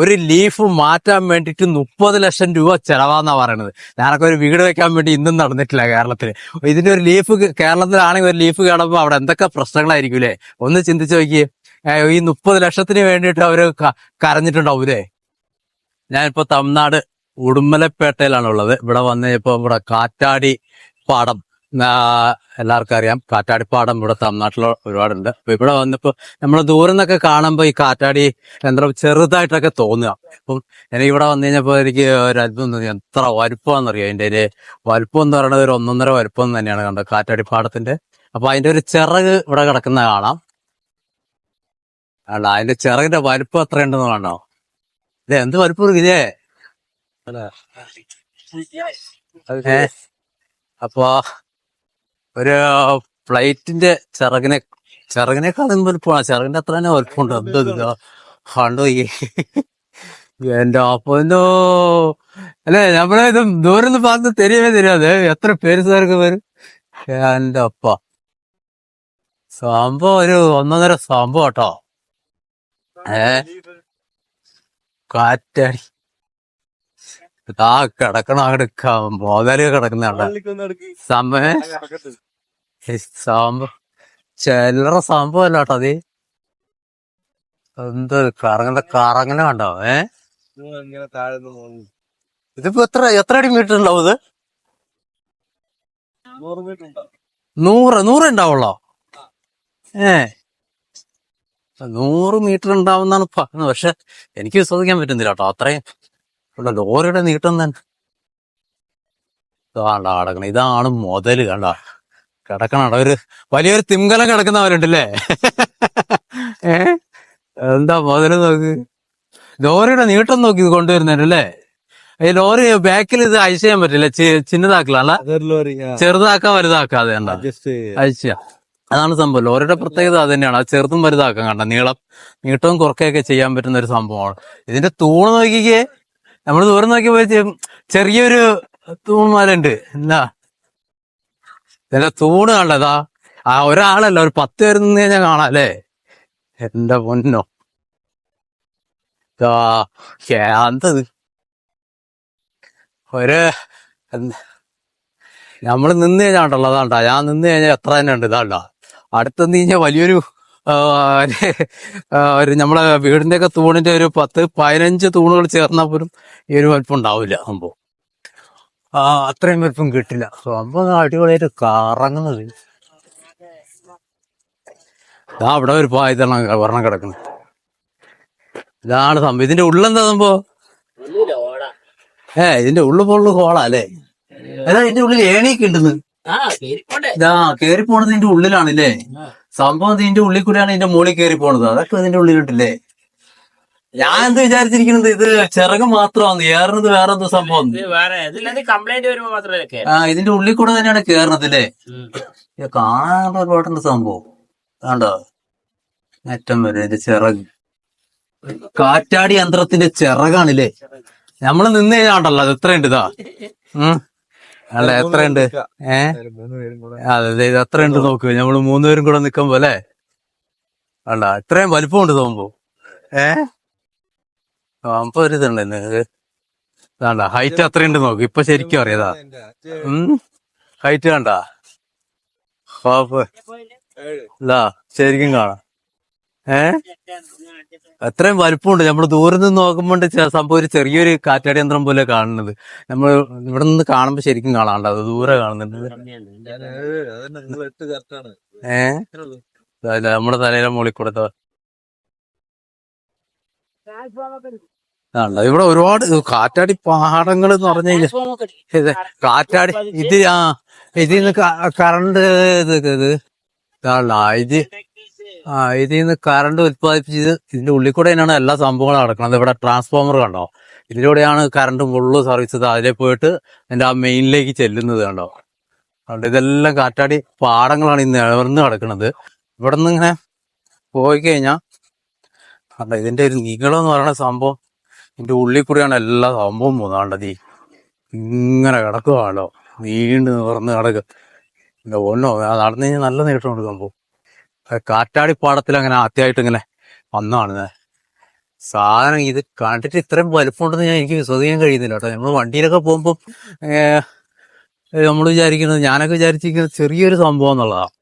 ഒരു ലീഫ് മാറ്റാൻ വേണ്ടിയിട്ട് മുപ്പത് ലക്ഷം രൂപ ചെലവാന്നാ പറയണത്. ഞാനൊക്കെ ഒരു വീട് വെക്കാൻ വേണ്ടി ഇന്നും നടന്നിട്ടില്ല കേരളത്തിൽ ഇതിന്റെ ഒരു ലീഫ് കേരളത്തിലാണെങ്കിൽ ഒരു ലീഫ് കാണുമ്പോൾ അവിടെ എന്തൊക്കെ പ്രശ്നങ്ങളായിരിക്കും അല്ലേ ഒന്ന് ചിന്തിച്ചു നോക്കിയേ. ഈ മുപ്പത് ലക്ഷത്തിന് വേണ്ടിയിട്ട് അവർ കരഞ്ഞിട്ടുണ്ടാവും ഞാനിപ്പോ തമിഴ്നാട് ഉടുമലപ്പേട്ടയിലാണ് ഉള്ളത് ഇവിടെ വന്നപ്പോ ഇവിടെ കാറ്റാടി പാടം. എല്ലാവർക്കും അറിയാം കാറ്റാടിപ്പാടം ഇവിടെ തമിഴ്നാട്ടിൽ ഒരുപാടുണ്ട്. അപ്പൊ ഇവിടെ വന്നപ്പോ നമ്മൾ ദൂരം നിന്നൊക്കെ കാണുമ്പോൾ ഈ കാറ്റാടി എന്താ ചെറുതായിട്ടൊക്കെ തോന്നുക. അപ്പം ഞാൻ ഇവിടെ വന്നു കഴിഞ്ഞപ്പോ എനിക്ക് ഒരു അത്ഭുതം തോന്നി. എത്ര വലുപ്പമാണെന്നറിയോ? അതിന്റെ ഒരു വലുപ്പം എന്ന് പറയുന്നത് ഒരു ഒന്നൊന്നര വലുപ്പം തന്നെയാണ് കണ്ടത് കാറ്റാടിപ്പാടത്തിന്റെ അപ്പൊ അതിന്റെ ഒരു ചിറക് ഇവിടെ കിടക്കുന്ന കാണാം. അല്ല അതിന്റെ ചിറകിന്റെ വലുപ്പം എത്ര ഉണ്ടെന്ന് കാണോ ഇത് എന്ത് വലുപ്പം ഇതേ അപ്പൊ ഒരു ഫ്ലൈറ്റിന്റെ ചിറകിനെ ചിറകിനേക്കാളും പോണ ചിറകിന്റെ അത്ര തന്നെ വലുപ്പമുണ്ട്. എന്താ കണ്ടു എന്റെ അപ്പോ അല്ലെ നമ്മളെ ഇത് ദൂരം പറഞ്ഞ് തെരിയവേ തരാതെ എത്ര പേര് സാർക്ക് വരും? എന്റെ അപ്പ. സംഭവം ഒരു ഒന്നൊന്നര സംഭവം കേട്ടോ. ഏ? കാറ്റടി. ആ കിടക്കണം അങ്ങോട്ട് മോതൽ കിടക്കുന്ന സമയം. സംഭവം ചില്ലറ സംഭവം അല്ല കേട്ടോ അത്. എന്ത് കറങ്ങല കറങ്ങനെ കണ്ടോ? ഏ? ഇതിപ്പോ എത്ര എത്ര അടി മീറ്റർ ഉണ്ടാവും ഇത്? നൂറ് നൂറ് ഉണ്ടാവുള്ളോ? ഏ. നൂറ് മീറ്റർ ഉണ്ടാവുന്നാണ് പറയുന്നത്. പക്ഷെ എനിക്ക് വിശ്വസിക്കാൻ പറ്റുന്നില്ല കേട്ടോ. അത്രയും ഉള്ള ലോറിയുടെ നീട്ടം തന്നെ. ഇതാണ്ടാ കിടക്കണം ഇതാണ് മുതൽ കണ്ട. കിടക്കണ ഒരു വലിയൊരു തിങ്കലം കിടക്കുന്നവരുണ്ടല്ലേ? ഏ? എന്താ മുതൽ നോക്ക്? ലോറിയുടെ നീട്ടം നോക്കി ഇത് കൊണ്ടുവരുന്നല്ലേ ഈ ലോറി ബാക്കിൽ ഇത് അയച്ചു ചെയ്യാൻ പറ്റില്ല. ചിന്നതാക്കലല്ല ചെറുതാക്കാം വലുതാക്കാതെ അയച്ച അതാണ് സംഭവം. ലോറിയുടെ പ്രത്യേകത അത് തന്നെയാണ്. അത് ചെറുതും വലുതാക്കാൻ കണ്ട. നീളം നീട്ടവും കുറക്കൊക്കെ ചെയ്യാൻ പറ്റുന്ന ഒരു സംഭവമാണ്. ഇതിന്റെ തൂണ് നോക്കിക്കേ. നമ്മൾ ദൂരം നോക്കിയപ്പോ ചെറിയൊരു തൂണ് മല ഉണ്ട് എന്താ? ഇതിന്റെ തൂണ് കണ്ടതാ? ആ ഒരാളല്ല ഒരു പത്ത് പേര് നിന്ന് കഴിഞ്ഞാൽ കാണാം അല്ലേ? എന്റെ പൊന്നോ. ഇതാ എന്തത് ഒരു നമ്മൾ നിന്ന് കഴിഞ്ഞാണ്ടല്ലോ അതാണ്ടാ. ഞാൻ നിന്ന് കഴിഞ്ഞാൽ എത്ര തന്നെ ഉണ്ട് ഇതാണ്ടാ. നിന്ന് കഴിഞ്ഞാൽ വലിയൊരു ഒരു നമ്മളെ വീടിന്റെ ഒക്കെ തൂണിന്റെ ഒരു പത്ത് പതിനഞ്ച് തൂണുകൾ ചേർന്നാൽ പോലും ഈ ഒരു വലിപ്പം ഉണ്ടാവില്ല സംഭവം. ആ അത്രയും വലിപ്പം കിട്ടില്ല. സംഭവം അടിപൊളിയായിട്ട് കറങ്ങുന്നത്. ഇതാ അവിടെ ഒരു പായതെണ്ണം വർണം കിടക്കുന്നത് ഇതാണ് സംഭവം. ഇതിന്റെ ഉള്ളെന്താ സംഭവം? ഏ ഇതിന്റെ ഉള്ളു പോലുള്ള ഹോളാ അല്ലേ? അതാ ഇതിന്റെ ഉള്ളിൽ ഏണിയൊക്കെ ഉണ്ടെന്ന്. ഇതാ കേറി പോണത് ഇതിന്റെ ഉള്ളിലാണല്ലേ സംഭവം ഇതിന്റെ ഉള്ളിൽ കൂടെയാണ് ഇതിന്റെ മുകളിൽ കേറി പോണത് അതൊക്കെ ഇതിന്റെ ഉള്ളിലുണ്ടല്ലേ ഞാൻ എന്ത് വിചാരിച്ചിരിക്കുന്നത്? ഇത് ചിറക് മാത്രമാണ്. ഏറുന്നത് വേറെ എന്തോ സംഭവം. ഇത് വേറെ കംപ്ലൈന്റ് വരുമ്പോ മാത്രമേ ആ ഇതിന്റെ ഉള്ളിൽ കൂടെ തന്നെയാണ് കേറുന്നത് അല്ലേ? ഇത് കാണാൻ ഒരുപാടുണ്ട് സംഭവം. കണ്ടോ? ഏറ്റവും വരെ ഇതിന്റെ ചിറക്. കാറ്റാടി യന്ത്രത്തിന്റെ ചിറകാണില്ലേ നമ്മൾ നിന്ന് കഴിഞ്ഞാണ്ടല്ലോ അത് എത്രയുണ്ട് ഇതാ? ഉം. അല്ല എത്രയുണ്ട്? ഏ? മൂന്ന് പേരും കൂടെ അതെ ഇത് എത്രയുണ്ട് നോക്ക്. നമ്മൾ മൂന്നുപേരും കൂടെ നിക്കുമ്പോ അല്ലേ? അല്ല ഇത്രയും വലിപ്പമുണ്ട് തോന്നുമ്പോ ഏ? അപ്പൊ ഒരു ഇതുണ്ട് ഹൈറ്റ് അത്രയുണ്ട് നോക്ക്. ഇപ്പൊ ശരിക്കും അറിയാതാ. ഹൈറ്റ് കണ്ട? ശരിക്കും കാണാം. ഏ? അത്രയും വലുപ്പമുണ്ട്. നമ്മൾ ദൂരം നിന്ന് നോക്കുമ്പോൾ സംഭവം ഒരു ചെറിയൊരു കാറ്റാടി യന്ത്രം പോലെ കാണുന്നത്. നമ്മൾ ഇവിടെ നിന്ന് കാണുമ്പോ ശരിക്കും കാണാണ്ട്. അത് ദൂരെ കാണുന്നുണ്ട് അതന്നെ നിങ്ങൾ എട്ട് കറക്റ്റാണ് ഏ? അല്ല നമ്മുടെ തലയിലെ മുകളിൽ കൂടെ ആണ്ട ഇവിടെ ഒരുപാട് കാറ്റാടി പാടങ്ങൾ എന്ന് പറഞ്ഞു കഴിഞ്ഞാൽ ഇത് കാറ്റാടി ഇത് ആ ഇതിൽ നിന്ന് കറണ്ട് ഇത് ഇത് ആ ഇതിൽ നിന്ന് കറണ്ട് ഉത്പാദിപ്പിച്ചത് ഇതിന്റെ ഉള്ളിൽ കൂടെ തന്നെയാണ് എല്ലാ സംഭവങ്ങളും നടക്കുന്നത്. ഇവിടെ ട്രാൻസ്ഫോമർ കണ്ടോ? ഇതിലൂടെയാണ് കറണ്ട് ഫുള്ള് സർവീസ് അതിലെ പോയിട്ട് എന്റെ ആ മെയിനിലേക്ക് ചെല്ലുന്നത് കണ്ടോ? അതുകൊണ്ട് ഇതെല്ലാം കാറ്റാടി പാടങ്ങളാണ് ഇന്ന് നിവർന്ന് കിടക്കുന്നത് ഇവിടെ നിന്ന് ഇങ്ങനെ പോയി കഴിഞ്ഞാൽ കണ്ടോ ഇതിന്റെ ഒരു നീളം എന്ന് പറയുന്ന സംഭവം എന്റെ ഉള്ളിൽ കൂടിയാണ് എല്ലാ സംഭവം പോകുന്നത് ഈ ഇങ്ങനെ കിടക്കുവാണല്ലോ. നീണ്ടു നിവർന്ന് കിടക്കുക എന്റെ ഒന്നോ നടന്നു കഴിഞ്ഞാൽ നല്ല നീട്ടമുണ്ട് സംഭവം. കാറ്റാടി പാടത്തിൽ അങ്ങനെ ആദ്യമായിട്ട് ഇങ്ങനെ വന്നാണ് സാധനം ഇത് കണ്ടിട്ട് ഇത്രയും വലുപ്പമുണ്ടെന്ന് ഞാൻ എനിക്ക് വിശ്വസിക്കാൻ കഴിയുന്നില്ല കേട്ടോ. നമ്മൾ വണ്ടിയിലൊക്കെ പോകുമ്പോൾ നമ്മൾ വിചാരിക്കുന്നത് ഞാനൊക്കെ വിചാരിച്ചിരിക്കുന്നത് ചെറിയൊരു സംഭവം എന്നുള്ളതാണ്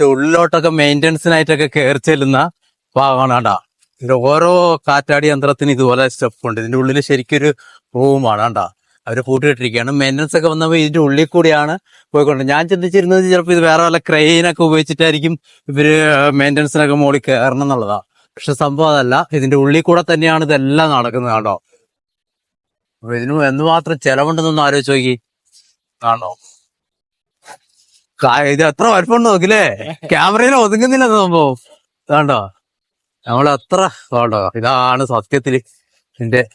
പക്ഷെ ഉള്ളിലോട്ടൊക്കെ മെയിന്റനൻസിനായിട്ടൊക്കെ കയറി ചെല്ലുന്ന ഭാഗമാണ് കണ്ട ഇതിന്റെ ഓരോ കാറ്റാടി യന്ത്രത്തിന് ഇതുപോലെ സ്റ്റെപ്പ് ഉണ്ട്. ഇതിന്റെ ഉള്ളിൽ ശരിക്കൊരു റൂമാണ് കണ്ട അവർ കൂട്ടിയിട്ടിരിക്കുകയാണ്. മെയിന്റനൻസ് ഒക്കെ വന്നപ്പോൾ ഇതിന്റെ ഉള്ളിൽ കൂടിയാണ് പോയിക്കൊണ്ട് ഞാൻ ചിന്തിച്ചിരുന്നത് ചിലപ്പോൾ ഇത് വേറെ വല്ല ക്രെയിനൊക്കെ ഉപയോഗിച്ചിട്ടായിരിക്കും ഇവർ മെയിന്റനൻസിനൊക്കെ മുകളിൽ കയറണം എന്നുള്ളതാ. പക്ഷെ സംഭവം അതല്ല. ഇതിന്റെ ഉള്ളിൽ കൂടെ തന്നെയാണ് ഇതെല്ലാം നടക്കുന്നത് അപ്പൊ ഇതിന് എന്തുമാത്രം ചെലവുണ്ടെന്നൊന്ന് ആലോചിച്ച് നോക്കി. ആണോ കാ- ഇത് എത്ര വലുപ്പമുണ്ട് നോക്കില്ലേ? ക്യാമറയിൽ ഒതുങ്ങുന്നില്ല സംഭവം. ഇതാണ്ടോ? നമ്മൾ അത്ര വേണ്ടോ ഇതാണ് സത്യത്തിൽ ഇതിന്റെ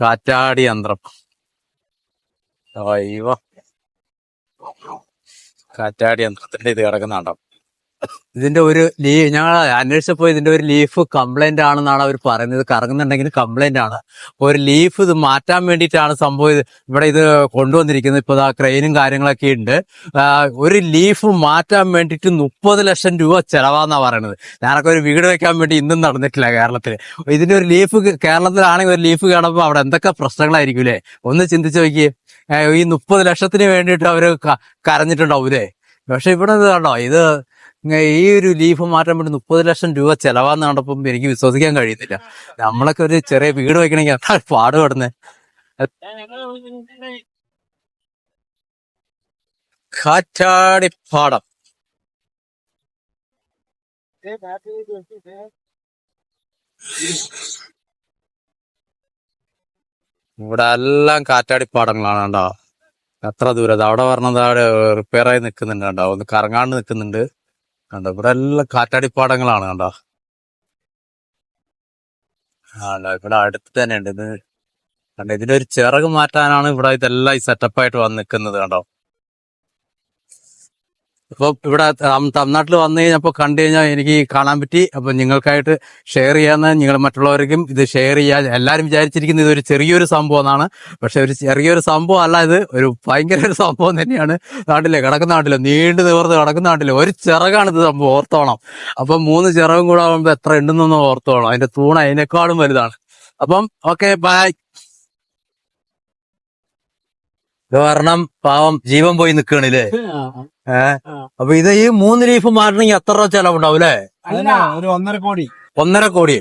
കാറ്റാടി യന്ത്രം. ദൈവ. കാറ്റാടി യന്ത്രത്തിന്റെ ഇത് കിടക്കുന്നുണ്ടോ? ഇതിന്റെ ഒരു ലീ ഞങ്ങൾ അന്വേഷിച്ചപ്പോ ഇതിന്റെ ഒരു ലീഫ് കംപ്ലൈന്റ് ആണെന്നാണ് അവർ പറയുന്നത്. കറങ്ങുന്നുണ്ടെങ്കിൽ കംപ്ലൈന്റ് ആണ്. ഒരു ലീഫ് ഇത് മാറ്റാൻ വേണ്ടിയിട്ടാണ് സംഭവം ഇവിടെ ഇത് കൊണ്ടുവന്നിരിക്കുന്നത്. ഇപ്പൊ ദാ ക്രെയിനും കാര്യങ്ങളൊക്കെ ഉണ്ട്. ഒരു ലീഫ് മാറ്റാൻ വേണ്ടിയിട്ട് മുപ്പത് ലക്ഷം രൂപ ചെലവാന്നാ പറയുന്നത് ഞാനൊക്കെ ഒരു വീട് വെക്കാൻ വേണ്ടി ഇന്നും നടന്നിട്ടില്ല കേരളത്തിൽ ഇതിന്റെ ഒരു ലീഫ് കേരളത്തിലാണെങ്കിൽ ഒരു ലീഫ് കാണുമ്പോൾ അവിടെ എന്തൊക്കെ പ്രശ്നങ്ങളായിരിക്കും അല്ലേ ഒന്ന് ചിന്തിച്ചു നോക്കിയേ. ഈ മുപ്പത് ലക്ഷത്തിന് വേണ്ടിയിട്ട് അവർ ക- കരഞ്ഞിട്ടുണ്ടാവൂലേ? പക്ഷെ ഇവിടെ ഇത് കണ്ടോ? ഇത് ഈ ഒരു ലീഫ് മാറ്റാൻ വേണ്ടി മുപ്പത് ലക്ഷം രൂപ ചെലവാന്ന് കണ്ടപ്പം എനിക്ക് വിശ്വസിക്കാൻ കഴിയുന്നില്ല. നമ്മളൊക്കെ ഒരു ചെറിയ വീട് വെക്കണമെങ്കിൽ അത്ര പാടുപെടുന്നേ കാറ്റാടിപ്പാടം. ഇവിടെ എല്ലാം കാറ്റാടിപ്പാടങ്ങളാണ് കണ്ടോ. എത്ര ദൂരം അവിടെ പറഞ്ഞത് അവിടെ റിപ്പയർ ആയി നിൽക്കുന്നുണ്ട് കണ്ടോ. ഒന്ന് കറങ്ങാണ്ട് നിൽക്കുന്നുണ്ട്. കണ്ടോ ഇവിടെ എല്ലാം കാറ്റാടിപ്പാടങ്ങളാണ് കണ്ടോ. ആണ്ടോ ഇവിടെ അടുത്ത് തന്നെ ഉണ്ട് ഇത്. കണ്ടോ ഇതിന്റെ ഒരു ചിറക് മാറ്റാനാണ് ഇവിടെ ഇതെല്ലാം ഈ സെറ്റപ്പായിട്ട് വന്ന് നിൽക്കുന്നത് കണ്ടോ. അപ്പൊ ഇവിടെ തമിഴ്നാട്ടിൽ വന്നു കഴിഞ്ഞപ്പോ കണ്ടു കഴിഞ്ഞാൽ എനിക്ക് കാണാൻ പറ്റി. അപ്പൊ നിങ്ങൾക്കായിട്ട് ഷെയർ ചെയ്യാന്ന് നിങ്ങൾ മറ്റുള്ളവർക്കും ഇത് ഷെയർ ചെയ്യാൻ എല്ലാരും വിചാരിച്ചിരിക്കുന്നത് ഇതൊരു ചെറിയൊരു സംഭവം എന്നാണ് പക്ഷെ ഒരു ചെറിയൊരു സംഭവം അല്ല ഇത്. ഒരു ഭയങ്കര ഒരു സംഭവം തന്നെയാണ്. നാട്ടിലെ കിടക്കുന്ന നാട്ടിലെ നീണ്ടു നിവർന്ന് കിടക്കുന്ന നാട്ടിലെ ഒരു ചിറകാണ് ഇത് സംഭവം. ഓർത്തോണം. അപ്പൊ മൂന്ന് ചിറകും കൂടെ ആകുമ്പോ എത്ര ഉണ്ടെന്നൊന്ന് ഓർത്തോണം. അതിന്റെ തൂണ അതിനേക്കാളും വലുതാണ്. അപ്പം ഓക്കെ ബൈ ഇത് കാരണം പാവം ജീവൻ പോയി നിക്കണില്ലേ ഏഹ് അപ്പൊ ഇത് ഈ മൂന്ന് ലീഫ് മാറ്റണമെങ്കിൽ എത്ര രൂപ ചെലവുണ്ടാവും അല്ലേ ഒരു ഒന്നര കോടി. ഒന്നര കോടി.